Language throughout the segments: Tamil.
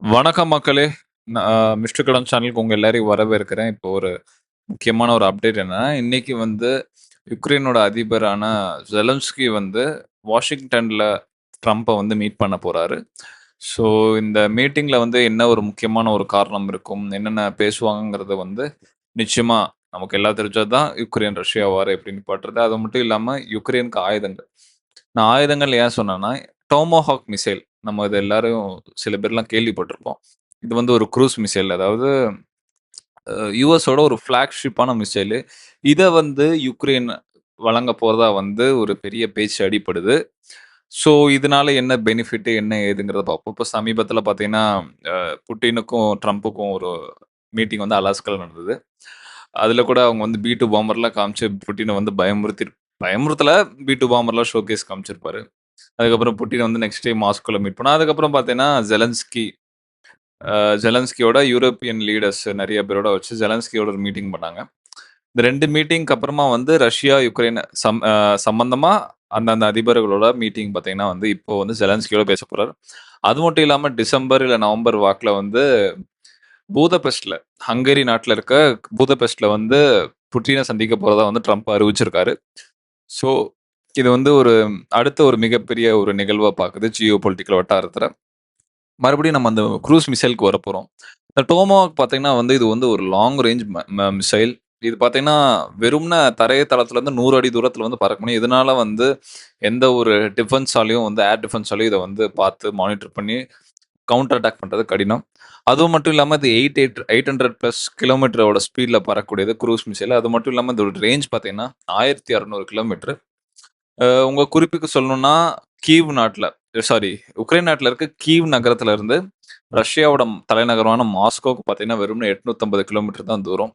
வணக்கம் மக்களே! நான் மிஸ்டர் கடன் சேனலுக்கு உங்க எல்லாரையும் வரவேற்கிறேன். இப்போ ஒரு முக்கியமான ஒரு அப்டேட் என்னன்னா, இன்னைக்கு வந்து யுக்ரைனோட அதிபரான ஜெலன்ஸ்கி வந்து வாஷிங்டன்ல ட்ரம்ப்பை வந்து மீட் பண்ண போறாரு. ஸோ இந்த மீட்டிங்கில் வந்து என்ன ஒரு முக்கியமான ஒரு காரணம் இருக்கும்? என்னென்ன பேசுவாங்கங்கிறத வந்து நிச்சயமாக நமக்கு எல்லாம் தெரிஞ்சால் தான் யுக்ரைன், ரஷ்யா வார் எப்படி நிப்பாட்டுறது. அது மட்டும் இல்லாமல் யுக்ரைனுக்கு ஆயுதங்கள். நான் ஆயுதங்கள் ஏன் சொன்னேன்னா, டோமோஹாக் மிசைல் நம்ம இது எல்லாரும் சில பேர்லாம் கேள்விப்பட்டிருப்போம். இது வந்து ஒரு க்ரூஸ் மிசைல். அதாவது அ யுஎஸோட ஒரு ஃப்ளாக்ஷிப்பான மிசைலு. இதை வந்து யுக்ரைன் வழங்க போகிறதா வந்து ஒரு பெரிய பேச்சு அடிப்படுது ஸோ இதனால என்ன பெனிஃபிட் என்ன ஏதுங்கிறத பார்ப்போம். இப்போ சமீபத்தில் பார்த்தீங்கன்னா, புட்டினுக்கும், ட்ரம்ப்புக்கும் ஒரு மீட்டிங் வந்து அலாஸ்கில் நடந்தது. அதில் கூட அவங்க வந்து பி 2 பாம்பர்லாம் காமிச்சு புட்டினை வந்து பயமுறுத்தி பயமுறுத்தல. பி 2 பாம்பர்லாம் ஷோகேஸ் காமிச்சிருப்பாரு. அதுக்கப்புறம் புட்டின் வந்து நெக்ஸ்ட் டே மாஸ்கோல மீட் பண்ணா. அதுக்கப்புறம் பார்த்தீங்கன்னா, ஜெலன்ஸ்கி ஜெலன்ஸ்கியோட யூரோப்பியன் லீடர்ஸ் நிறைய பேரோட வச்சு ஜெலன்ஸ்கியோட ஒரு மீட்டிங் பண்ணாங்க. இந்த ரெண்டு மீட்டிங்க்கு அப்புறமா வந்து ரஷ்யா, யுக்ரைன் சம் சம்பந்தமா அந்தந்த அதிபர்களோட மீட்டிங் பார்த்தீங்கன்னா வந்து இப்போ வந்து ஜெலன்ஸ்கியோட பேச போறாரு. அது மட்டும் இல்லாமல் டிசம்பர் இல்லை நவம்பர் வாக்கில் வந்து பூதபெஸ்ட்ல ஹங்கேரி நாட்டில் இருக்க பூதபெஸ்ட்ல வந்து புட்டினை சந்திக்க போறதா வந்து ட்ரம்ப் அறிவிச்சிருக்காரு. ஸோ இது வந்து ஒரு அடுத்த ஒரு மிகப்பெரிய ஒரு நிகழ்வாக பார்க்குது ஜியோ பொலிட்டிக்கல் வட்டாரத்தில் மறுபடியும் நம்ம அந்த க்ரூஸ் மிசைலுக்கு வரப்போகிறோம் இந்த டோமாஹாக் பார்த்தீங்கன்னா வந்து இது வந்து ஒரு லாங் ரேஞ்ச் ம மிசைல். இது பார்த்தீங்கன்னா, வெறும்னா தரை தளத்திலருந்து 100 அடி தூரத்தில் வந்து பறக்க முடியும். இதனால வந்து எந்த ஒரு டிஃபென்ஸாலையும் வந்து ஏர் டிஃபென்ஸாலையும் இதை வந்து பார்த்து மானிட்டர் பண்ணி கவுண்டர் அட்டாக் பண்ணுறது கடினம். அதுவும் மட்டும் இல்லாமல் இது eight eight eight hundred plus கிலோமீட்டரோட ஸ்பீடில் பறக்கக்கூடியது க்ரூஸ் மிசைல். அது மட்டும் இல்லாமல் இதோட ரேஞ்ச் பார்த்தீங்கன்னா, 1600 கிலோமீட்டர். உங்க குறிப்புக்கு சொல்லணும்னா, கீவ் நாட்டில் சாரி உக்ரைன் நாட்டில் இருக்க கீவ் நகரத்தில இருந்து ரஷ்யாவோட தலைநகரமான மாஸ்கோவுக்கு பார்த்தீங்கன்னா, வெறும் எட்நூத்தம்பது கிலோமீட்டர் தான் தூரம்.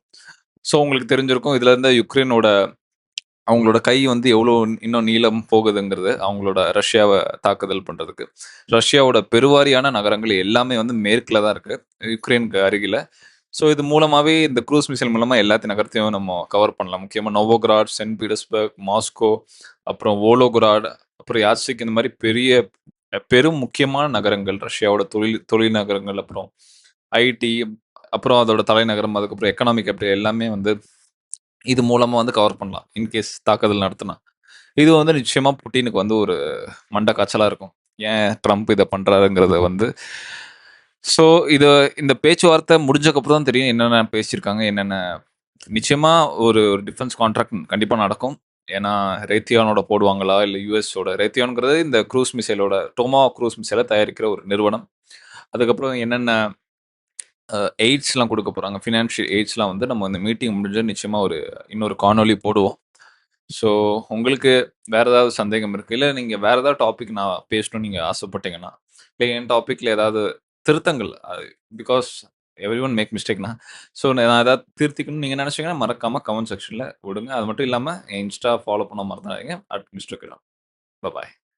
ஸோ உங்களுக்கு தெரிஞ்சிருக்கும். இதுல இருந்து யுக்ரைனோட அவங்களோட கை வந்து எவ்வளோ இன்னும் நீளம் போகுதுங்கிறது, அவங்களோட ரஷ்யாவை தாக்குதல் பண்ணுறதுக்கு ரஷ்யாவோட பெருவாரியான நகரங்கள் எல்லாமே வந்து மேற்கில் தான் இருக்குது யுக்ரைனுக்கு அருகில் ஸோ இது மூலமாகவே இந்த க்ரூஸ் மிசைல் மூலமாக எல்லாத்து நகரத்தையும் நம்ம கவர் பண்ணலாம். முக்கியமாக நோவோகிராட், சென்ட் பீட்டர்ஸ்பர்க், மாஸ்கோ, அப்புறம் ஓலோகிராட் அப்புறம் யாத்சிக் இந்த மாதிரி பெரிய பெரும் முக்கியமான நகரங்கள் ரஷ்யாவோட தொழில் தொழில் நகரங்கள், அப்புறம் ஐடி, அப்புறம் அதோட தலைநகரம், அதுக்கப்புறம் எக்கனாமிக் கேபிட்டல் எல்லாமே வந்து இது மூலமாக வந்து கவர் பண்ணலாம். இன்கேஸ் தாக்குதல் நடத்தினா இது வந்து நிச்சயமாக புட்டினுக்கு வந்து ஒரு மண்ட காய்ச்சலாக இருக்கும். ஏன் ட்ரம்ப் இதை பண்ணுறாருங்கிறத வந்து ஸோ இது இந்த பேச்சுவார்த்தை முடிஞ்சக்கப்புறம் தான் தெரியும். என்னென்ன பேசியிருக்காங்க, என்னென்ன நிச்சயமாக ஒரு ஒரு டிஃபென்ஸ் கான்ட்ராக்ட் கண்டிப்பாக நடக்கும். ஏன்னா ரேத்தியானோட போடுவாங்களா? இல்லை யூஎஸோட ரேத்தியான்ங்கிறது இந்த க்ரூஸ் மிசைலோட டோமா க்ரூஸ் மிசைலை தயாரிக்கிற ஒரு நிறுவனம். அதுக்கப்புறம் என்னென்ன எய்ட்ஸ்லாம் கொடுக்க போகிறாங்க ஃபினான்ஷியல் எய்ட்ஸ்லாம் வந்து நம்ம இந்த மீட்டிங் முடிஞ்ச நிச்சயமாக ஒரு இன்னொரு காணொலி போடுவோம். ஸோ உங்களுக்கு வேறு ஏதாவது சந்தேகம் இருக்குது இல்லை நீங்கள் வேறு ஏதாவது டாபிக் நான் பேசணும்னு நீங்கள் ஆசைப்பட்டீங்கன்னா, இல்லை என் டாப்பிக்கில் ஏதாவது திருத்தங்கள் பிகாஸ் எவ்ரி ஒன் மேக் மிஸ்டேக்னா. ஸோ நான் ஏதாவது திருத்திக்கணும்னு நீங்கள் நினச்சிங்கன்னா மறக்காம கமெண்ட் செக்ஷனில் விடுங்க. அது மட்டும் இல்லாமல் என் இன்ஸ்டா ஃபாலோ பண்ண மறந்துடாதீங்க. At mister boy.